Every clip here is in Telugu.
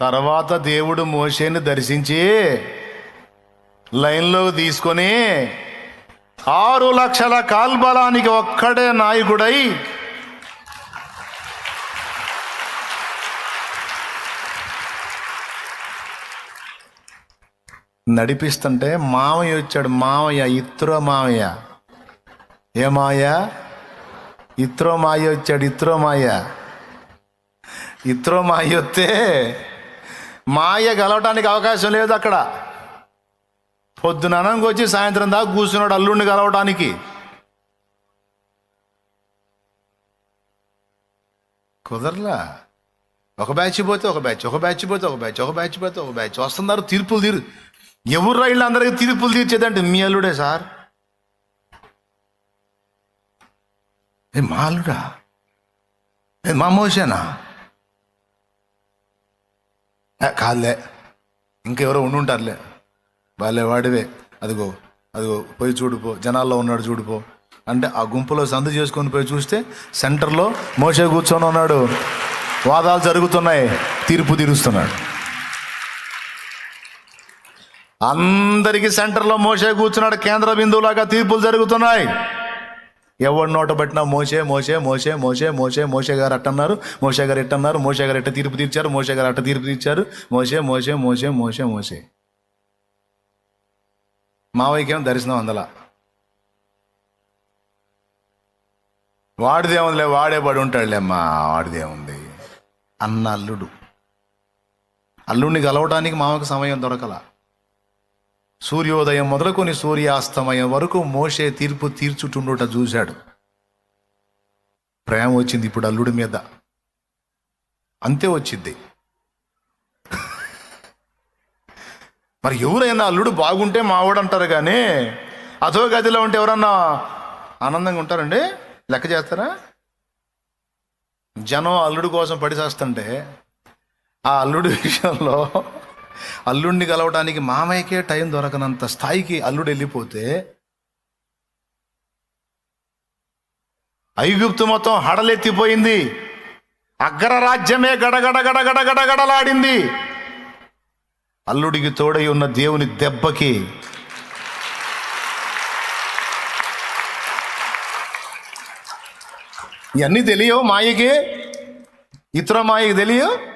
తర్వాత దేవుడు మోషేని దర్శించి లైన్లో తీసుకొని ఆరు లక్షల కాల్బలానికి ఒక్కడే నాయకుడై నడిపిస్తుంటే మామయ్య వచ్చాడు. మామయ్య ఇత్రో మామయ్య. ఏ మాయ ఇత్రో మాయ వచ్చాడు. ఇత్రో మాయ ఇత్రో మాయ వస్తే మాయ గలవటానికి అవకాశం లేదు అక్కడ. పొద్దుననంగా వచ్చి సాయంత్రం దాకా కూర్చున్నాడు అల్లుడిని కలవటానికి కుదరలా? ఒక బ్యాచ్ పోతే ఒక బ్యాచ్ ఒక బ్యాచ్ పోతే ఒక బ్యాచ్ ఒక బ్యాచ్ పోతే ఒక బ్యాచ్ వస్తున్నారు తీర్పులు తీరు. ఎవరు రైళ్ళు అందరికీ తీర్పులు తీర్చేదంటే మీ అల్లుడే సార్. ఏ మా అల్లుడా? ఏ మా మోసేనా? కాదులే. ఇంకెవరో ఉండుంటారులే వాళ్ళే వాడివే. అదిగో అదిగో పోయి చూడుపో జనాల్లో ఉన్నాడు చూడుపో అంటే ఆ గుంపులో సందు చేసుకొని పోయి చూస్తే సెంటర్లో మోసే కూర్చొని ఉన్నాడు. వాదాలు జరుగుతున్నాయి. తీర్పు తీరుస్తున్నాడు. అందరికీ సెంటర్లో మోసే కూర్చున్నాడు. కేంద్ర బిందువులాగా తీర్పులు జరుగుతున్నాయి. ఎవడు నోట పట్టినా మోసే మోసే మోసే మోసే మోసే మోసే గారు అట్టన్నారు. మోసే గారు ఎట్టన్నారు? మోసే గారు ఎట్ట తీర్పు తీర్చారు? మోసే గారు అట్ట తీర్పు తీర్చారు? మోసే మోసే మోసే మోసే మోసే. మావయ్యకేం దర్శనం అందలా. వాడిదేముందిలే వాడే పడి ఉంటాడులేమ్మా వాడిదేముంది అన్న అల్లుడు. అల్లుడిని కలవడానికి మామకు సమయం దొరకలా. సూర్యోదయం మొదలుకొని సూర్యాస్తమయం వరకు మోసే తీర్పు తీర్చుటుండుట చూశాడు. ప్రేమ వచ్చింది ఇప్పుడు అల్లుడి మీద. అంతే వచ్చింది. మరి ఎవరైనా అల్లుడు బాగుంటే మావాడు అంటారు కానీ అధో గదిలో ఉంటే ఎవరన్నా ఆనందంగా ఉంటారండి? లెక్క చేస్తారా? జనం అల్లుడు కోసం పడిసేస్తుంటే ఆ అల్లుడి విషయంలో అల్లుడిని కలవడానికి మామయ్యకే టైం దొరకనంత స్థాయికి అల్లుడు వెళ్ళిపోతే ఐగుప్తు మొత్తం హడలెత్తిపోయింది. అగ్రరాజ్యమే గడగడ గడగడ గడగడలాడింది అల్లుడికి తోడై ఉన్న దేవుని దెబ్బకి ఇవన్నీ తెలియవు మాయకి? ఇతర మాయకి తెలియవు?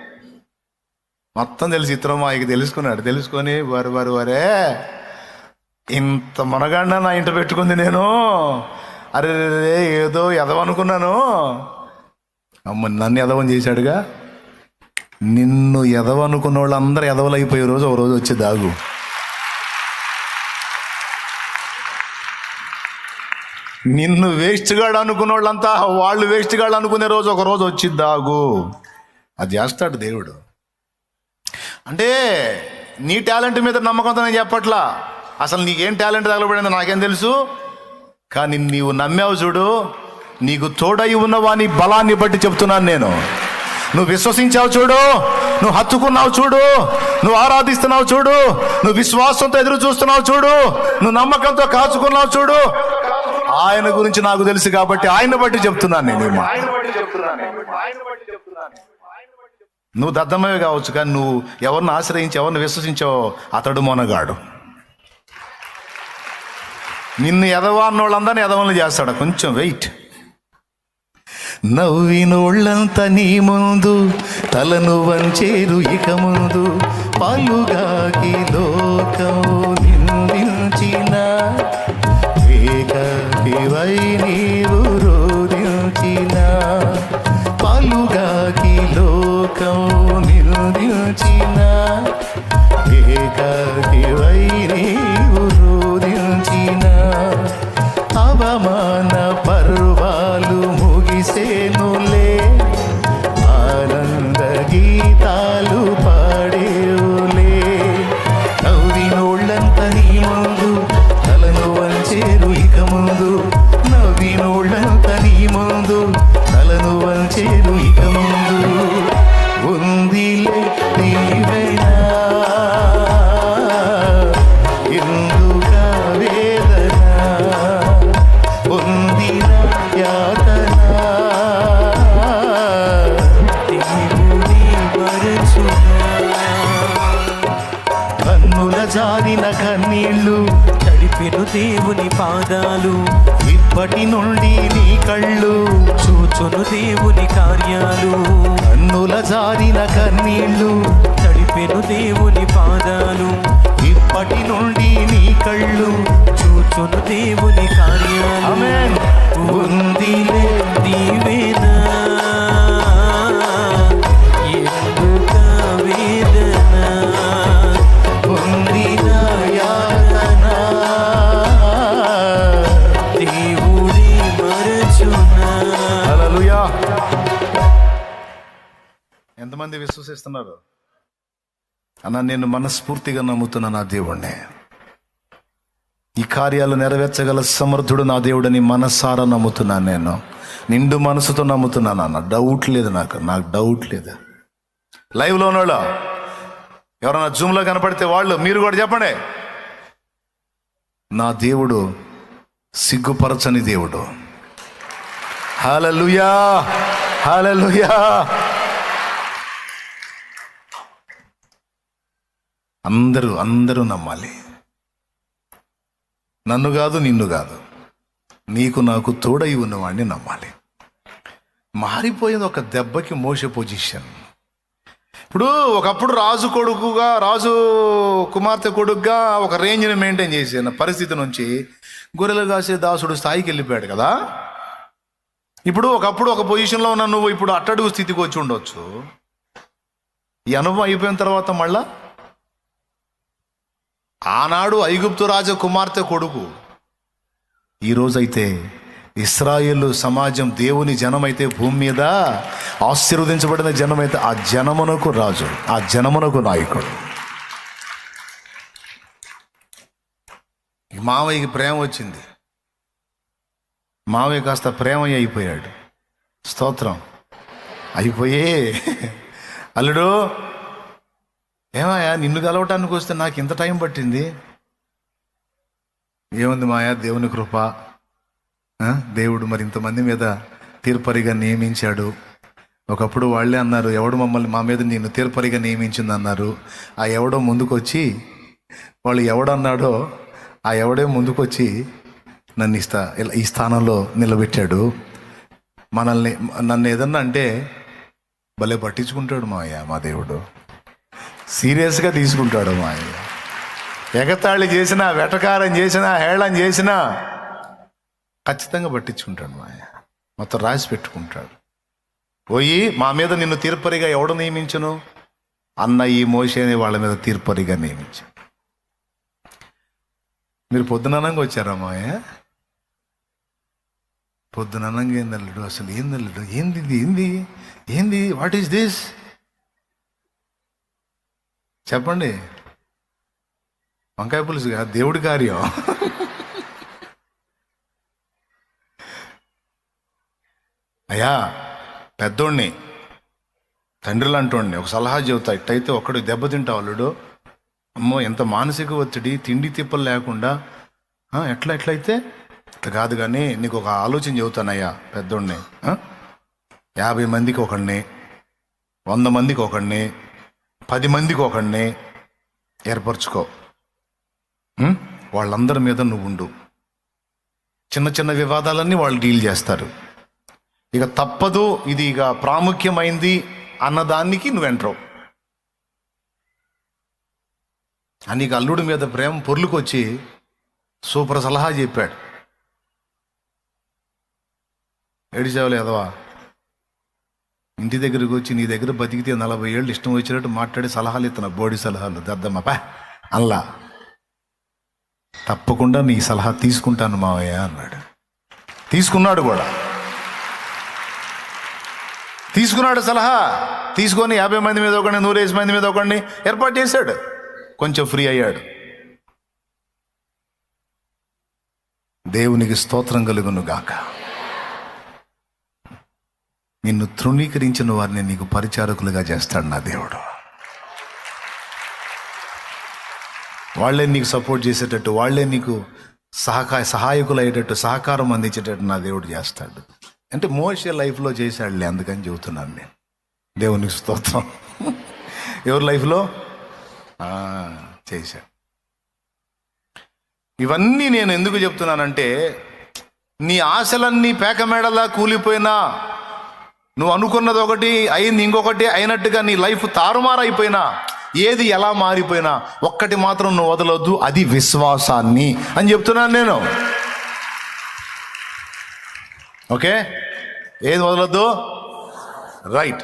మొత్తం తెలిసి ఇతర మాకు తెలుసుకున్నాడు. తెలుసుకొని వారు వారు వారే ఇంత మనగాడిన నా ఇంట పెట్టుకుంది నేను. అరే రే, ఏదో ఎదవనుకున్నాను. అమ్మ నన్ను ఎదవని చేశాడుగా? నిన్ను ఎదవనుకున్న వాళ్ళు ఎదవలు అయిపోయే రోజు ఒక రోజు వచ్చి దాగు. నిన్ను వేస్ట్గాడు అనుకున్న వాళ్ళంతా వాళ్ళు వేస్ట్గాడు అనుకునే రోజు ఒక రోజు వచ్చి దాగు. అది చేస్తాడు దేవుడు. అంటే నీ టాలెంట్ మీద నమ్మకంతో నేను చెప్పట్లా. అసలు నీకేం టాలెంట్ తగలబడిందో నాకేం తెలుసు? కానీ నీవు నమ్మావు చూడు నీకు తోడై ఉన్నవాని బలాన్ని బట్టి చెప్తున్నాను నేను. నువ్వు విశ్వసించావు చూడు నువ్వు హత్తుకున్నావు చూడు నువ్వు ఆరాధిస్తున్నావు చూడు నువ్వు విశ్వాసంతో ఎదురు చూస్తున్నావు చూడు నువ్వు నమ్మకంతో కాచుకున్నావు చూడు. ఆయన గురించి నాకు తెలుసు కాబట్టి ఆయన బట్టి చెప్తున్నాను నేను ఆయన బట్టి చెప్తున్నాను. నువ్వు దద్దమ్మవి కావచ్చు కానీ నువ్వు ఎవరిని ఆశ్రయించి ఎవరిని విశ్వసించావో అతడు మొనగాడు. నిన్ను ఎదవా వాళ్ళందరిని ఎదవలను చేస్తాడు. కొంచెం వెయిట్. నవ్వినోళ్ళంత నీ ముందు తలను వంచేరు ఇక ముందు పలుగాకి లోకం నిందించిన నిందించిన ఇప్పటి నుండి నీ కళ్ళు చూచును దేవుని కార్యాలు. కన్నుల జారిన కన్నీళ్ళు తడిపెను దేవుని పాదాలు. ఇప్పటి నుండి నీ కళ్ళు చూచును దేవుని కార్యాలు. ఉందిలే దీవెన విశ్వసిస్తున్నారు. అన్న నేను మనస్ఫూర్తిగా నమ్ముతున్నా నా దేవుణ్ణి. ఈ కార్యాలు నెరవేర్చగల సమర్థుడు నా దేవుడని మనసారా నమ్ముతున్నాను నేను. నిండు మనసుతో నమ్ముతున్నాను అన్న డౌట్ లేదు నాకు. నాకు డౌట్ లేదు. లైవ్లో ఉన్నవాళ్ళు ఎవరైనా జూమ్లో కనపడితే వాళ్ళు మీరు కూడా చెప్పండి. నా దేవుడు సిగ్గుపరచని దేవుడు. హల్లెలూయా హల్లెలూయా అందరూ అందరూ నమ్మాలి. నన్ను కాదు నిన్ను కాదు. నీకు నాకు తోడై ఉన్నవాడిని నమ్మాలి. మారిపోయింది ఒక దెబ్బకి మోసే పొజిషన్. ఇప్పుడు ఒకప్పుడు రాజు కొడుకుగా రాజు కుమార్తె కొడుకుగా ఒక రేంజ్ని మెయింటైన్ చేసిన పరిస్థితి నుంచి గొర్రెలు కాసే దాసుడు స్థాయికి వెళ్ళిపోయాడు కదా. ఇప్పుడు ఒకప్పుడు ఒక పొజిషన్లో ఉన్న నువ్వు ఇప్పుడు అట్టడుగు స్థితికి వచ్చి ఉండొచ్చు. ఈ అనుభవం అయిపోయిన తర్వాత మళ్ళా ఆనాడు ఐగుప్తు రాజ కుమార్తె కొడుకు. ఈరోజైతే ఇస్రాయేల్ సమాజం దేవుని జనమైతే భూమి మీద ఆశీర్వదించబడిన జనమైతే ఆ జనమునకు రాజు ఆ జనమునకు నాయకుడు. మావయ్యకి ప్రేమ వచ్చింది. మావయ్య కాస్త ప్రేమయ్య అయిపోయాడు. స్తోత్రం. అయిపోయే. అల్లుడు ఏమాయా నిన్ను కలవటానికి వస్తే నాకు ఇంత టైం పట్టింది? ఏముంది మాయా దేవుని కృప? దేవుడు మరి ఇంతమంది మీద తీర్పరిగా నియమించాడు. ఒకప్పుడు వాళ్ళే అన్నారు ఎవడు మమ్మల్ని మా మీద నేను తీర్పరిగా నియమించింది అన్నారు ఆ ఎవడో ముందుకొచ్చి వాళ్ళు ఎవడన్నాడో ఆ ఎవడే ముందుకొచ్చి నన్ను ఇస్తా ఇలా ఈ స్థానంలో నిలబెట్టాడు. మనల్ని నన్ను ఏదన్నా అంటే భలే పట్టించుకుంటాడు మాయ మా దేవుడు. సీరియస్గా తీసుకుంటాడు మా ఆయన. ఎగతాళి చేసినా వెటకారం చేసినా హేళం చేసినా ఖచ్చితంగా పట్టించుకుంటాడు మా ఆయన. మొత్తం రాసి పెట్టుకుంటాడు. పోయి మా మీద నిన్ను తీర్పరిగా ఎవడు నియమించను? అన్న ఈ మోసేని వాళ్ళ మీద తీర్పరిగా నియమించు. మీరు పొద్దుననంగా వచ్చారా మాయ పొద్దుననంగా ఏందల్లుడు అసలు ఏందల్లుడు ఏంది ఇది? ఏంది? ఏంది? వాట్ ఈస్ దిస్ చెప్పండి. వంకాయ పులుసు దేవుడి కార్యం. అయ్యా పెద్దోడిని తండ్రులు అంటోండి ఒక సలహా చెబుతా. ఇట్టయితే ఒక్కడు దెబ్బతింటావు అల్లుడు. అమ్మో ఎంత మానసిక ఒత్తిడి తిండి తిప్పలు లేకుండా. ఎట్లా ఎట్లయితే? ఇట్లా కాదు కానీ నీకు ఒక ఆలోచన చెబుతానయ్యా పెద్దోడిని యాభై మందికి ఒకడిని వంద మందికి ఒకడిని పది మందికి ఒకడిని ఏర్పరచుకో. వాళ్ళందరి మీద నువ్వు ఉండు. చిన్న చిన్న వివాదాలన్నీ వాళ్ళు డీల్ చేస్తారు. ఇక తప్పదు ఇది ఇక ప్రాముఖ్యమైంది అన్నదానికి నువ్వు ఎంటరావు అని ఇక అల్లుడి మీద ప్రేమ పొర్లుకొచ్చి సూపర్ సలహా చెప్పాడు. ఏడిచావులే ఎదవా ఇంటి దగ్గరకు వచ్చి నీ దగ్గర బతికితే నలభై ఏళ్ళు ఇష్టం వచ్చినట్టు మాట్లాడి సలహాలు ఇస్తున్నా. బోడి సలహాలు. దద్దమ్మ అల్లా తప్పకుండా నీ సలహా తీసుకుంటాను మావయ్య అన్నాడు. తీసుకున్నాడు కూడా. తీసుకున్నాడు సలహా. తీసుకొని యాభై మంది మీద ఒకడిని నూరేసి మంది మీద ఒకడిని ఏర్పాటు చేశాడు. కొంచెం ఫ్రీ అయ్యాడు. దేవునికి స్తోత్రం కలుగును గాక. నిన్ను తృణీకరించిన వారిని నీకు పరిచారకులుగా చేస్తాడు నా దేవుడు. వాళ్ళే నీకు సపోర్ట్ చేసేటట్టు వాళ్ళే నీకు సహకా సహాయకులు అయ్యేటట్టు సహకారం అందించేటట్టు నా దేవుడు చేస్తాడు. అంటే మోసే లైఫ్లో చేశాడులే అందుకని చెబుతున్నాను నేను. దేవునికి స్తోత్రం. ఎవరి లైఫ్లో? చేశాడు. ఇవన్నీ నేను ఎందుకు చెప్తున్నానంటే నీ ఆశలన్నీ పేకమేడలా కూలిపోయినా నువ్వు అనుకున్నది ఒకటి అయింది ఇంకొకటి అయినట్టుగా నీ లైఫ్ తారుమారైపోయినా ఏది ఎలా మారిపోయినా ఒక్కటి మాత్రం నువ్వు వదలొద్దు అది విశ్వాసాన్ని అని చెప్తున్నాను నేను. ఓకే? ఏది వదలొద్దు? రైట్.